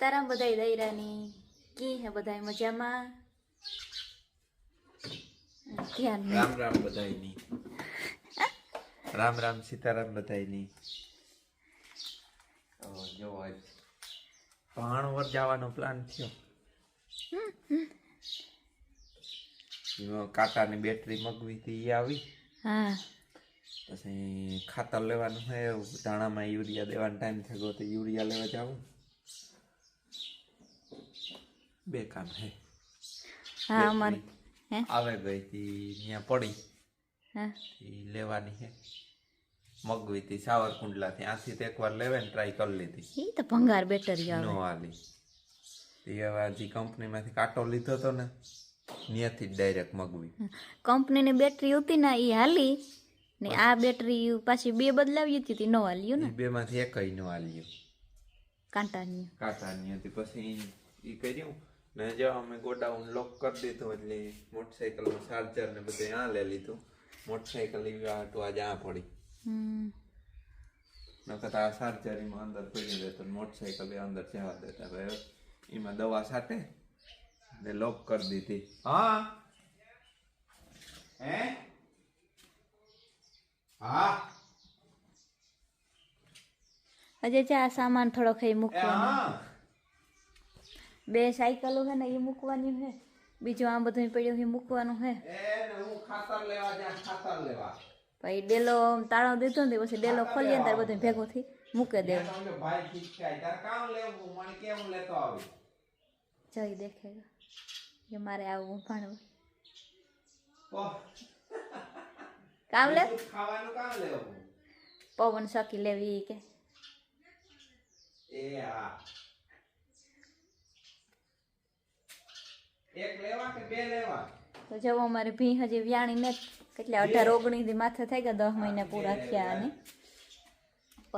સીતારામ બધાય દૈરાની કી હે બધાય મજામાં? ધ્યાન રામ રામ બધાયની. રામ રામ સીતારામ બધાયની. તો જો આજ ભાણવર જવાનો પ્લાન થયો. કાંટાની બેટરી મગવી હતી એ આવી. હા. પછી ખાતર લેવાનું હોય દાણામાં યુરિયા દેવાનો ટાઈમ થયો તો યુરિયા લેવા જાવું. બે કામ હે. હા અમારે હે? આવે ગઈ હતી ત્યાં પડી. હા. લેવાની હે. મગવી હતી સાવરકુંડલા થી આથી તો એકવાર લેવે ને ટ્રાય કરી લીધી. એ તો ભંગાર બેટરી આવે. નો આલી એ હવે હજી કંપનીમાંથી કાંટો લીધો હતો ને ત્યાંથી જ ડાયરેક્ટ મગવી. કંપનીની બેટરી હતી ને એ હાલી. ને આ બેટરી પાછી બે બદલાવી હતી તી ન હાલ્યું ને? બેમાંથી એકય નો હાલ્યો. કાંટાની. કાંટાની હતી. પછી એ કર્યું. ને જો અમે ગોડાઉન લોક કરી દીધું એટલે મોટરસાઇકલમાં ચાર્જર ને બધું આ લઈ લીધું. મોટરસાઇકલ એવી આટું આજે આ પડી. નકર આ ચાર્જર એમાં અંદર પડી દેતો મોટરસાઇકલ એ અંદર જવા દેતા ભાઈ એમાં દવા સાટે ને લોક કરી દીધી. હા? હે? હા? હજે ચા સામાન થોડો ખાઈ મૂકવાનો. બે સાયકલો હે ને એ મૂકવાની હે બીજું આ બધું પડ્યું એ મૂકવાનું હે એ ને હું ખાતર લેવા જા ખાતર લેવા. પછી ડેલો તાળો દીધો ને તે પછી ડેલો ખોલીએ ને ત્યારે બધું ભેગું થી મૂકે દેવું તમને ભાઈ ખીચકાય તાર કામ લેવું મને કેમ લેતો આવી? જઈ દેખેગા કે મારે આવું ભણવા ઓહ, કામ લે? બીજું ખાવાનું કામ લેવું? પવન સકી લેવી ઈ કે. એ હા. એક લેવા કે બે લેવા? તો જવો અમારે ભી હજી વ્યાણી ને કેટલા અઢાર ઓગણીસથી માથે થઈ ગયા દસ મહિના પૂરા થયા અને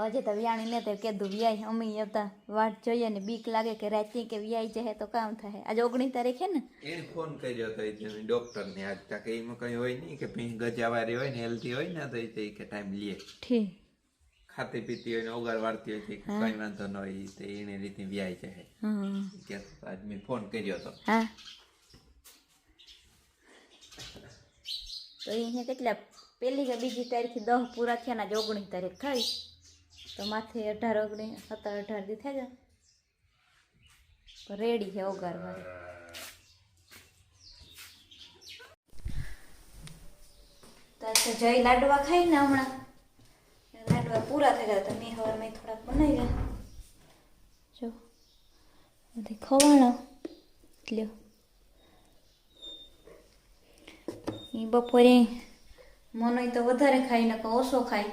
હજી તો વ્યાણી ને તે કીધું વ્યાય અમે હતા વાટ જોઈએ ને બીક લાગે કે રાતે કે વ્યાય જશે તો કામ થાય. આજે ઓગણીસ તારીખે ને? એને ફોન કર્યો તો ડોક્ટર ને આજ તક એમાં કઈ હોય નહીં કે ભીંગ ગજાવારી હોય ને હેલ્ધી હોય ને તો એ કે ટાઈમ લે. ઠીક. ખાતી પીતી હોય ને ઓગાર વાળતી હોય કે કઈ વાંધો ન હોય તો એને રીતે વ્યાય જાય કે આજ મેં ફોન કર્યો તો. હા. તો અહીંયા કેટલા પહેલી કે બીજી તારીખે દસ પૂરા થયા ને ઓગણીસ તારીખ થઈ તો માથે અઢાર ઓગણીસ સત્તર, અઢાર દી થઈ ગયા તો રેડી છે ઓગારવા તો જય લાડવા ખાઈ ને હમણાં. લાડવા પૂરા થઈ ગયા તો મેં હવે મેં થોડાક બનાવી ગયા જો બધી લ્યો. બપોરે મનોય તો વધારે ખાય ને ઓછો ખાય.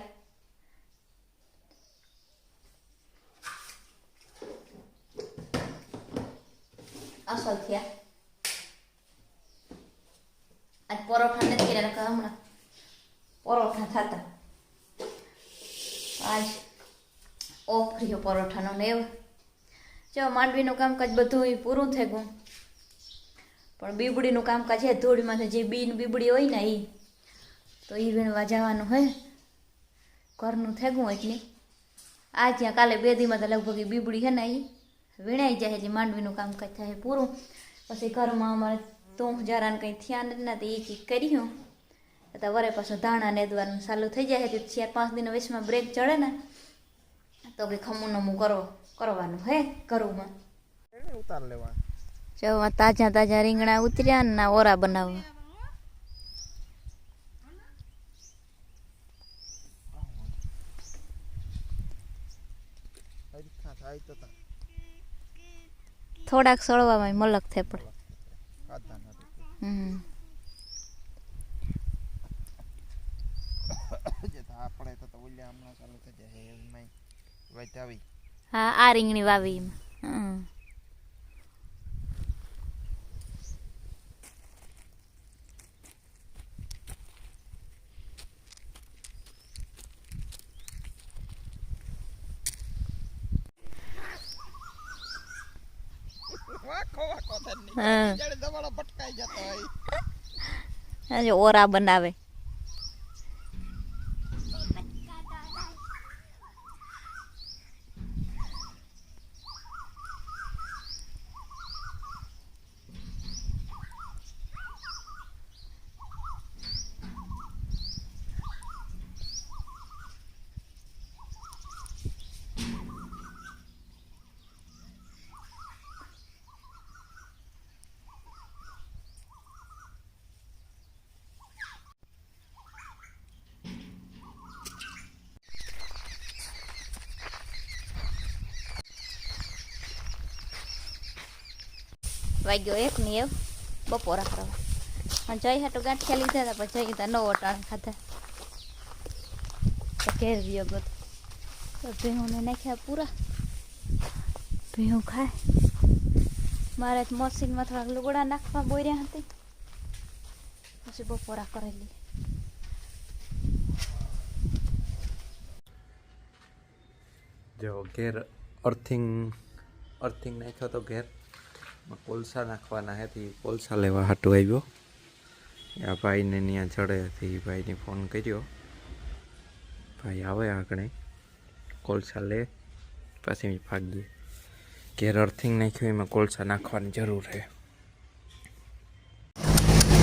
અસલ થયા. આજ પરોઠા નથી કર્યા, નકર હમણાં પરોઠા થતા. આજ ઓફ રહ્યો પરોઠાનો ને એવું. જો માંડવીનું કામકાજ બધું પૂરું થઈ ગયું. પણ બીબડીનું કામકાજ છે ધૂળમાંથી જે બીન બીબડી હોય ને એ તો એ વીણવા જવાનું હોય ઘરનું થઈ ગયું એટલે. આ ત્યાં કાલે બે દીમાં તો લગભગ ઈ બીબડી છે ને એ વીણાઈ જાય એટલે માંડવીનું કામકાજ થાય પૂરું. પછી ઘરમાં અમારે તું જરાને કંઈ થયા નથી ને તો એ કંઈક કર્યું તો વરે પાછું ધાણા નેદવાનું ચાલુ થઈ જાય તો ચાર પાંચ દિન વચમાં બ્રેક ચડે ને, તો કે ખમું નમું કરો, કરવાનું હે, ઘરમાં. ઉતાર લેવા જો તાજા તાજા રીંગણા ઉતર્યા ને ના ઓરા બનાવવા. થોડાક સળવામાં મલક થાય પડે હમ. આપણે તો તો ઓલ્યા હમણાં ચાલુ થઈ જાય હા આ રીંગણી વાવી એમાં. હા. ઓરા બનાવે. વાગ્યો એક ની એવ બપોરા કરવા. પણ જઈ હાટું ગાંઠિયા લીધા હતા પછી જઈ હતા નવો ટાણ ખાધા. તો ઘેર ગયો બધો તો ભેહુંને નાખ્યા પૂરા. ભેહું ખાય? મારે તો મશીનમાં થોડાક લુગડા નાખવા બોર્યા હતી. પછી બપોરા કરેલી જો ઘેર અર્થિંગ અર્થિંગ નાખ્યો તો ઘેર. કોલસા નાખવાના હતી કોલસા લેવા હાટું આવ્યો. આ ભાઈને ત્યાં ચડે હતી ભાઈને ફોન કર્યો. ભાઈ આવે આગળ કોલસા લે, પછી ભાગીએ. ઘેર અર્થિંગ નાખ્યું, એમાં કોલસા નાખવાની જરૂર છે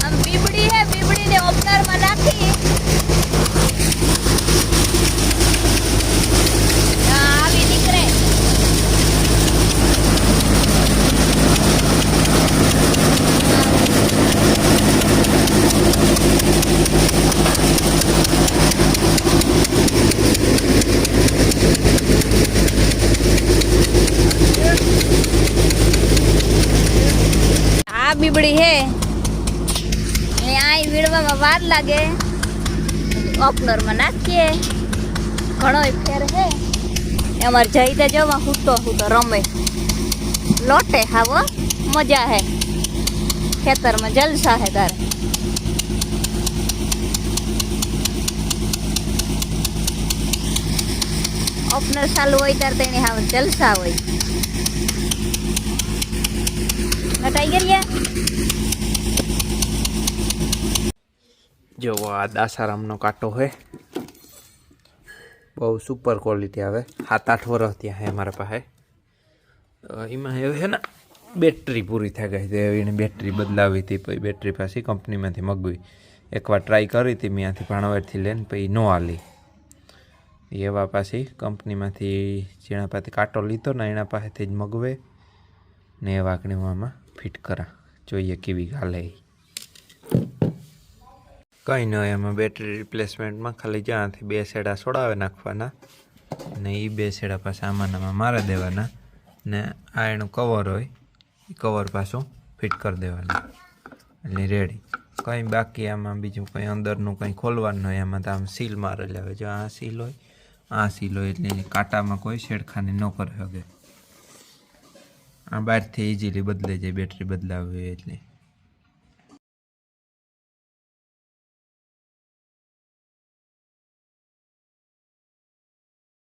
આમ બીબડી હે બીબડી ને ઓપનરમાં નાખી આ આવી નીકળે બીબડી હે. એ આ વીણવામાં વાર લાગે. ઓપનરમાં નાખીએ. ઘણો ફેર હે. અમારે જઈ જવા હૂટો હૂટો રમે. લોટે હાવો મજા હે. ખેતરમાં જલસા હે તારે. ઓપનર ચાલુ હોય ત્યારે તેની હાવ જલસા હોય. નટાઈ ગયા જો આ દાસારામનો કાંટો છે. બહુ સુપર ક્વોલિટી આવે. સાત આઠ વર્ષ ત્યાં હે મારા પાસે એમાં એવું છે ને બેટરી પૂરી થઈ ગઈ હતી એને બેટરી બદલાવી હતી, પછી બેટરી પાછી કંપનીમાંથી મગવી. એકવાર ટ્રાય કરી હતી મેં ત્યાંથી ભાણવડથી લઈને પછી નો આલી. એવા પાછી કંપનીમાંથી જેના પાસે કાંટો લીધો ને, એના પાસેથી જ મગવે. ને એ વાંકણી હું આમાં ફિટ કરા. જોઈએ કેવી ગાલે. કંઈ ન એમાં બેટરી રિપ્લેસમેન્ટમાં ખાલી જ્યાંથી બે સેડા સોડાવે નાખવાના ને એ બે સેડા પાછા આમાં આમાં મારી દેવાના ને આ એનું કવર હોય એ કવર પાછું ફિટ કરી દેવાનું. એટલે રેડી કંઈ બાકી આમાં બીજું કંઈ અંદરનું કંઈ ખોલવાનું હોય એમાં તો આમ સીલ મારેલી હોય જો આ સીલ હોય, આ સીલ હોય એટલે કાંટામાં કોઈ છેડખાની ન કરી શકે આ બહારથી ઇઝીલી બદલાઈ જાય બેટરી બદલાવી એટલે.